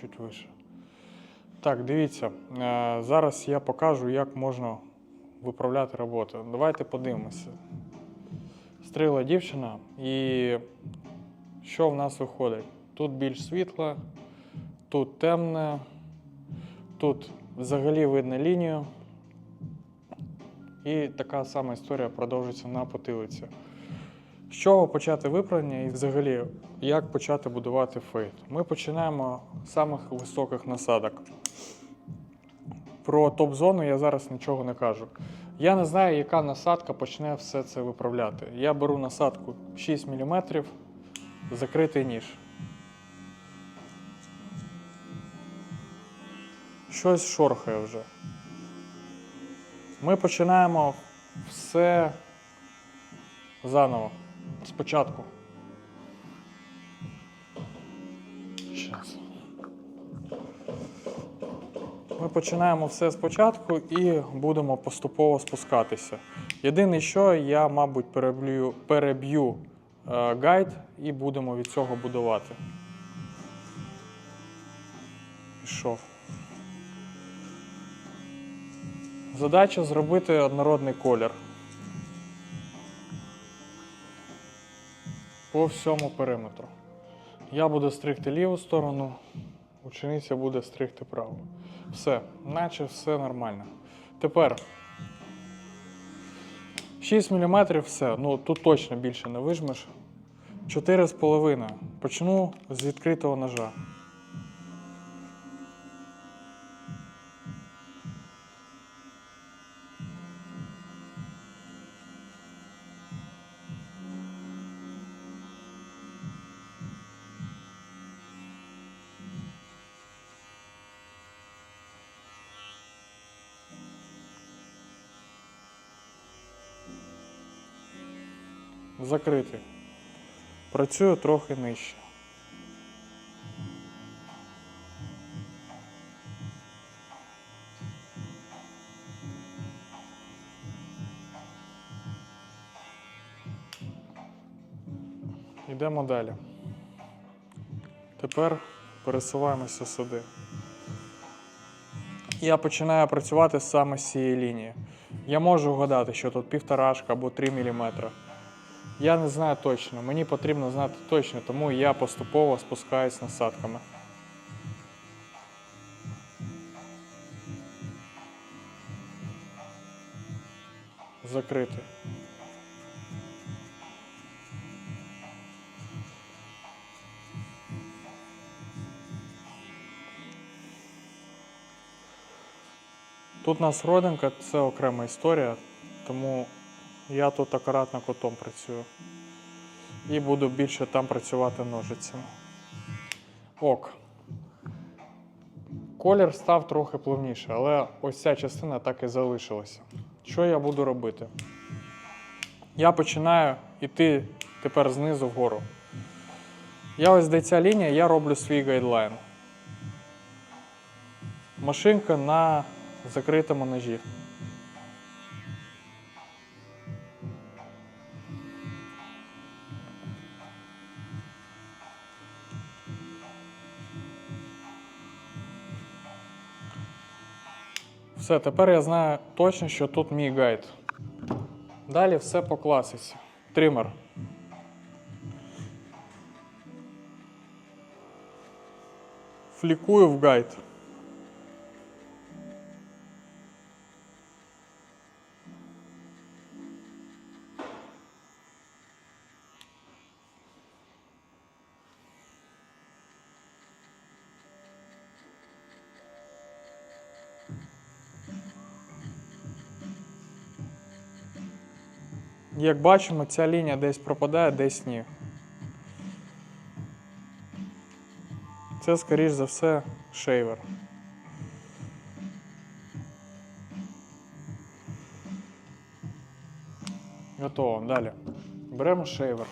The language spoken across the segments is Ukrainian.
чуть вище. Так, дивіться, е, зараз я покажу, як можна виправляти роботу. Давайте подивимося. Стріла дівчина, і що в нас виходить? Тут більш світле, тут темне, тут взагалі видно лінію. І така сама історія продовжується на потилиці. З чого почати виправлення і взагалі як почати будувати фейт? Ми починаємо з самих високих насадок. Про топ-зону я зараз нічого не кажу. Я не знаю, яка насадка почне все це виправляти. Я беру насадку 6 мм, закритий ніж. Щось шорхає вже. Ми починаємо все заново. Спочатку. Ми починаємо все спочатку і будемо поступово спускатися. Єдине, що я, мабуть, переб'ю, переб'ю гайд і будемо від цього будувати. Пішов. Задача зробити однородний колір. По всьому периметру. Я буду стригти ліву сторону, учениця буде стригти праву. Все, наче все нормально. Тепер 6 мм все. Ну тут точно більше не вижмеш. 4,5. Почну з відкритого ножа. Закритий. Працюю трохи нижче. Йдемо далі. Тепер пересуваємося сюди. Я починаю працювати саме з цієї лінії. Я можу вгадати, що тут півторашка або 3 мм. Я не знаю точно, мені потрібно знати точно, тому я поступово спускаюсь насадками. Закрити. Тут у нас родинка, це окрема історія, тому я тут акуратно котом працюю. І буду більше там працювати ножицями. Ок. Колір став трохи плавніше, але ось ця частина так і залишилася. Що я буду робити? Я починаю йти тепер знизу вгору. Я ось де ця лінія, я роблю свій гайдлайн. Машинка на закритому ножі. Все, тепер я знаю точно, що тут мій гайд. Далі все по класиці. Тример. Флікую в гайд. Як бачимо, ця лінія десь пропадає, десь ні. Це, скоріш за все, шейвер. Готово. Далі. Беремо шейвер.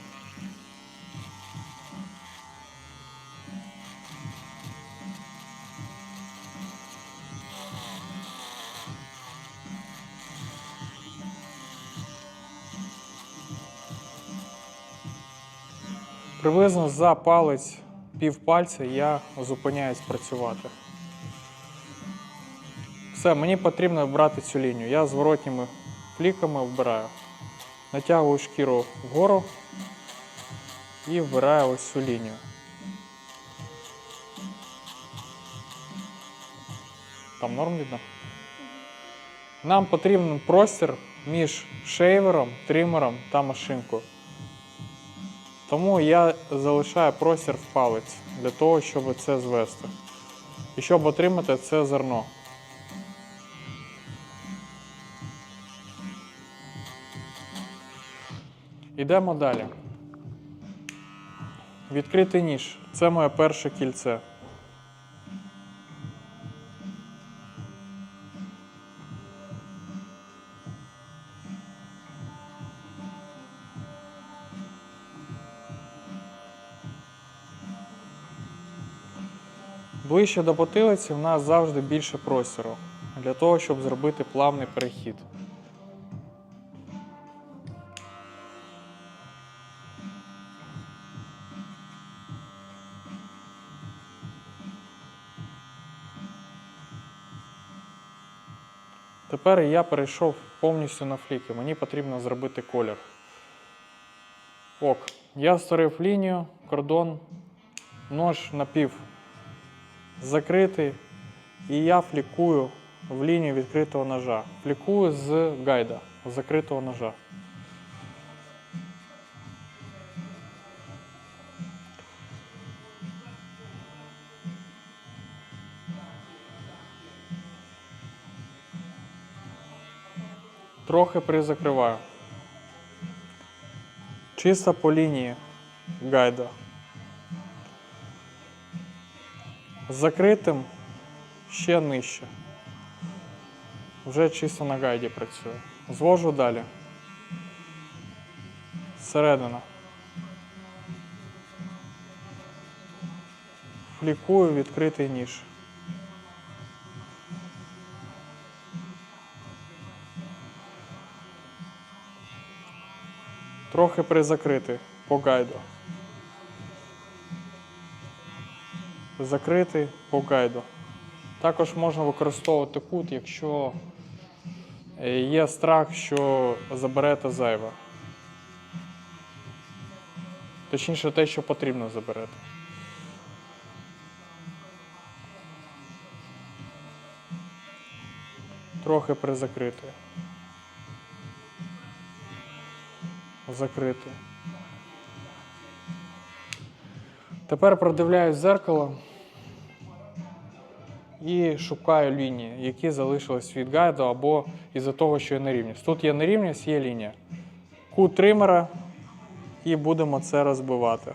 Приблизно за палець пів пальця я зупиняюсь працювати. Все, мені потрібно вбрати цю лінію. Я зворотніми фліками вбираю. Натягую шкіру вгору і вбираю ось цю лінію. Там норм видно? Нам потрібен простір між шейвером, тримером та машинкою. Тому я залишаю просір в палець для того, щоб це звести. І щоб отримати це зерно. Йдемо далі. Відкритий ніж. Це моє перше кільце. Ближче до потилиці в нас завжди більше простору для того, щоб зробити плавний перехід. Тепер я перейшов повністю на фліки. Мені потрібно зробити колір. Ок. Я створив лінію, кордон, нож напів закритий, і я флікую в лінію відкритого ножа. Флікую з гайда, закритого ножа. Трохи призакриваю. Чисто по лінії гайда. Закритим ще нижче. Вже чисто на гайді працюю. Звожу далі. Середина. Флікую відкритий ніж. Трохи призакритий по гайду. Закритий по гайду. Також можна використовувати кут, якщо е, є страх, що заберете зайве. Точніше, те, що потрібно заберете. Трохи призакритий. Закритий. Тепер продивляюсь зеркало і шукаю лінії, які залишились від гайду або із-за того, що є нерівність. Тут є нерівність, є лінія. Кут тримера і будемо це розбивати.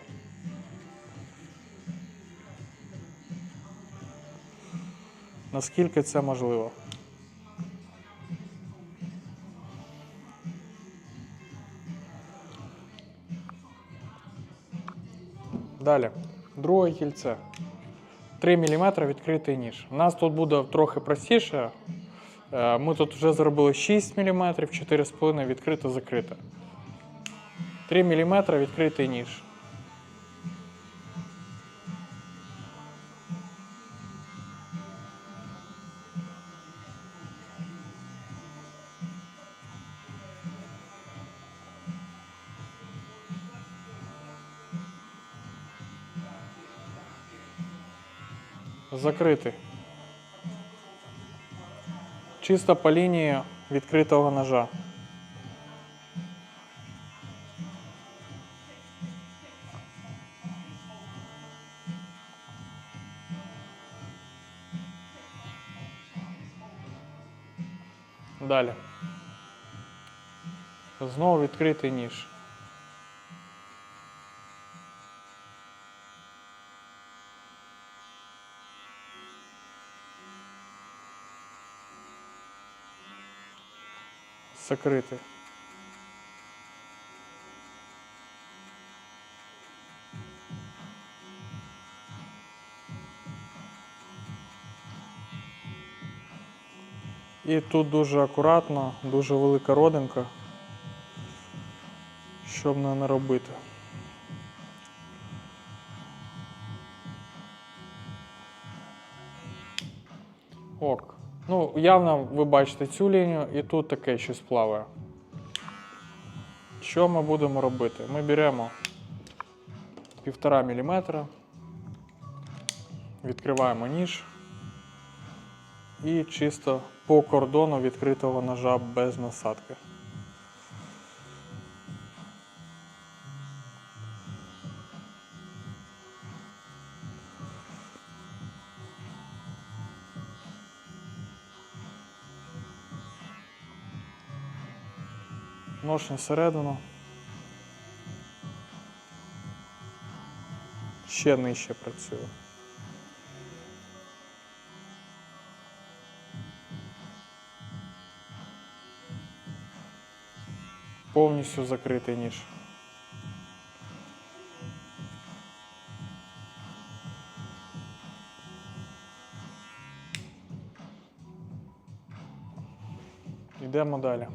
Наскільки це можливо. Далі. Друге кільце. 3 мм відкритий ніж. У нас тут буде трохи простіше. Е, Ми тут вже зробили 6 мм, 4,5 відкрите закрите. 3 мм відкритий ніж. Закритий. Чисто по лінії відкритого ножа. Далі. Знову відкритий ніж. Закритий. І тут дуже акуратно, дуже велика родинка, щоб не наробити. Явно ви бачите цю лінію і тут таке щось плаває. Що ми будемо робити? Ми беремо 1,5 мм, відкриваємо ніж і чисто по кордону відкритого ножа без насадки. На середину. Ще нижче працює. Повністю закритий ніж. Йдемо далі.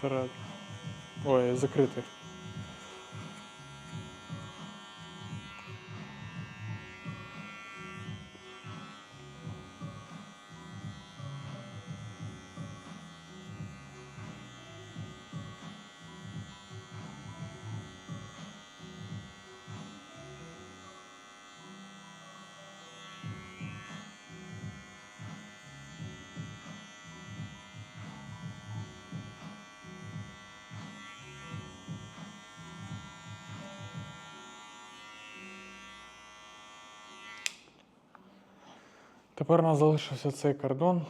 Серед... Ой, закритий. Тепер у нас залишився цей кордон.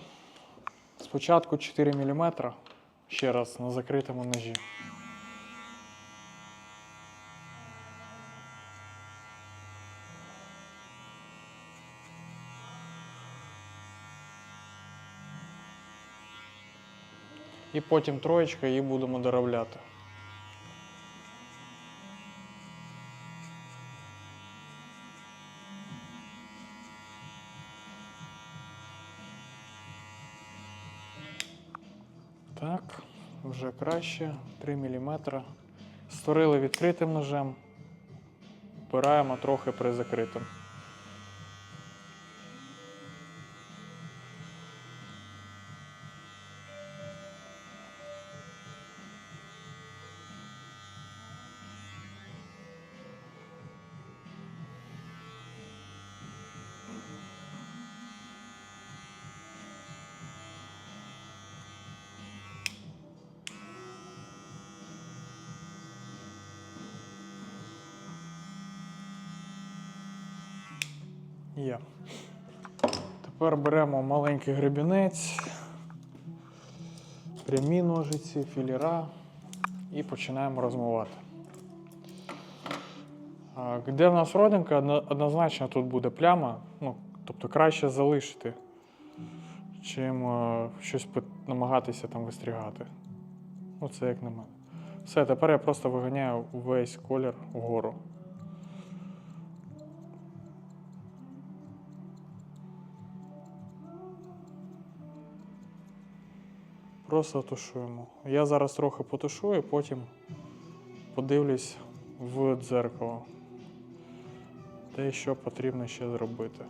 Спочатку 4 мм, ще раз на закритому ножі. І потім троєчка її будемо доробляти. Так, вже краще. 3 мм. Створили відкритим ножем. вбираємо трохи при закритим. Є. Тепер беремо маленький гребінець, прямі ножиці, філіра і починаємо розмивати. Де в нас родинка, однозначно тут буде пляма, ну, тобто краще залишити, чим е, щось намагатися там вистрігати. Ну, це як на мене. Все, тепер я просто виганяю весь колір вгору. Просто тушуємо. Я зараз трохи потушую, потім подивлюсь в дзеркало. Те, що потрібно ще зробити.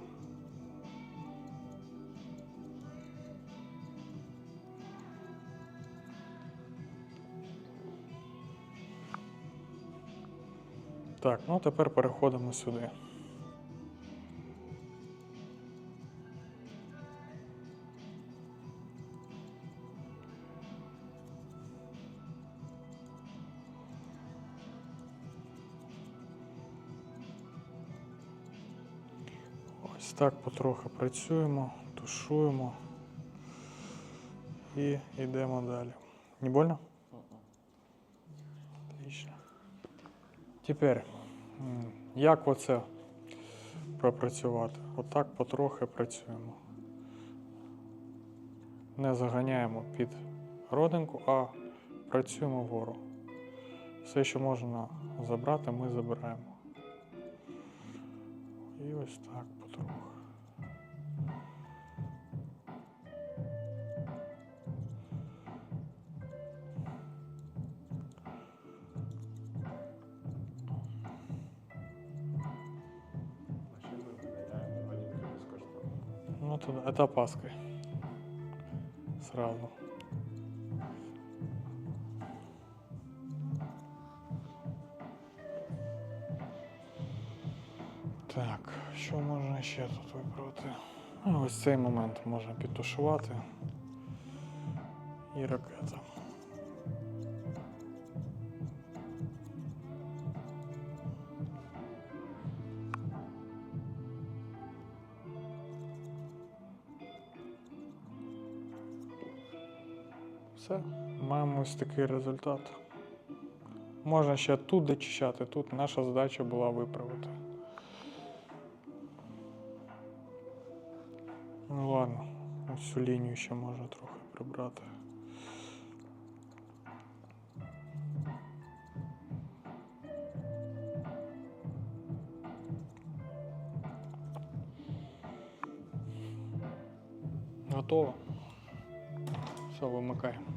Так, ну тепер переходимо сюди. Ось так потрохи працюємо, тушуємо і йдемо далі. Не больно? Отлично. Тепер, як оце пропрацювати? Отак потрохи працюємо. Не заганяємо під родинку, а працюємо вгору. Все, що можна забрати, ми забираємо. І ось так вдруг. Вот ну, это опаской сразу. Так, що можна ще тут виправити? Ну, ось цей момент можна підтушувати. І ракета. Все, маємо ось такий результат. Можна ще тут дочищати, тут наша задача була виправити. Ну ладно, ось цю лінію ще можна трохи прибрати. Готово. Все, вимикаємо.